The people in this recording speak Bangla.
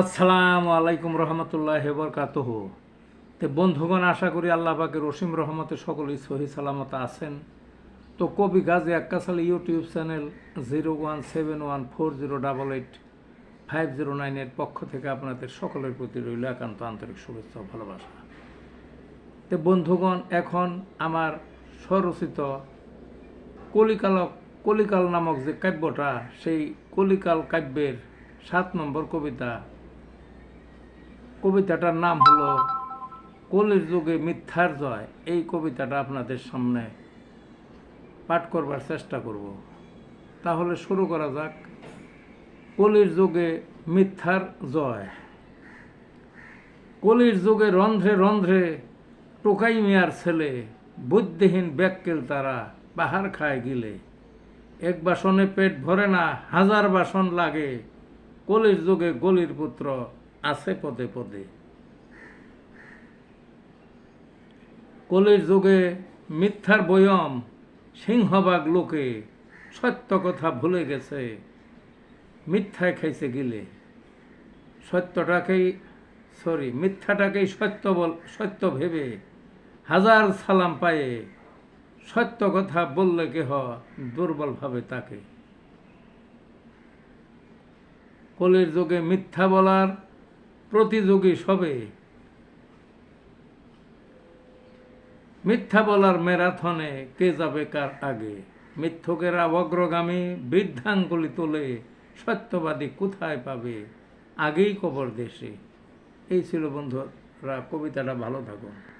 আসসালামু আলাইকুম রহমতুল্লাহ বরকাতহ। তো বন্ধুগণ, আশা করি আল্লাহ পাকের রসিম রহমতে সকলেই সহি সালামত আছেন। তো কবি Gazi Akkasal YouTube channel zero one seven one four zero double eight five zero নাইনের পক্ষ থেকে আপনাদের সকলের প্রতি রইল একান্ত আন্তরিক শুভেচ্ছা ভালোবাসা। তো বন্ধুগণ, এখন আমার স্বরচিত কলিকালক, কলিকাল নামক যে কাব্যটা, সেই কলিকাল কাব্যের সাত নম্বর কবিতা কবিতাটার নাম হলো কলির যুগে মিথ্যার জয়। এই কবিতাটা আপনাদের সামনে পাঠ করবার চেষ্টা করব। তাহলে শুরু করা যাক। কলির যুগে মিথ্যার জয়। কলির যুগে রন্ধ্রে রন্ধ্রে টোকাই মিয়ার ছেলে, বুদ্ধিহীন ব্যাককেল তারা পাহাড় খায় গিলে। এক বাসনে পেট ভরে না, হাজার বাসন লাগে। কলির যুগে গলির পুত্র আছে পদে পদে। কলির যুগে মিথ্যার বয়ম সিংহবাগ লোকে সত্য কথা ভুলে গেছে, মিথ্যায় খাইছে গিলে। সত্যটাকেই সরি মিথ্যাটাকেই সত্য বল, সত্য ভেবে হাজার সালাম পায়ে সত্য কথা বললে কেহ দুর্বল ভাবে তাকে। কলির যুগে মিথ্যা বলার প্রতিযোগী সবে। মিথ্যা বলার ম্যারাথনে কে যাবে কার আগে? মিথ্যকেরা অগ্রগামী বৃদ্ধাঙ্গুলি তোলে, সত্যবাদী কোথায় পাবে? আগেই কবর দেশে। এই ছিল বন্ধুরা, কবিতাটা ভালো থাকুন।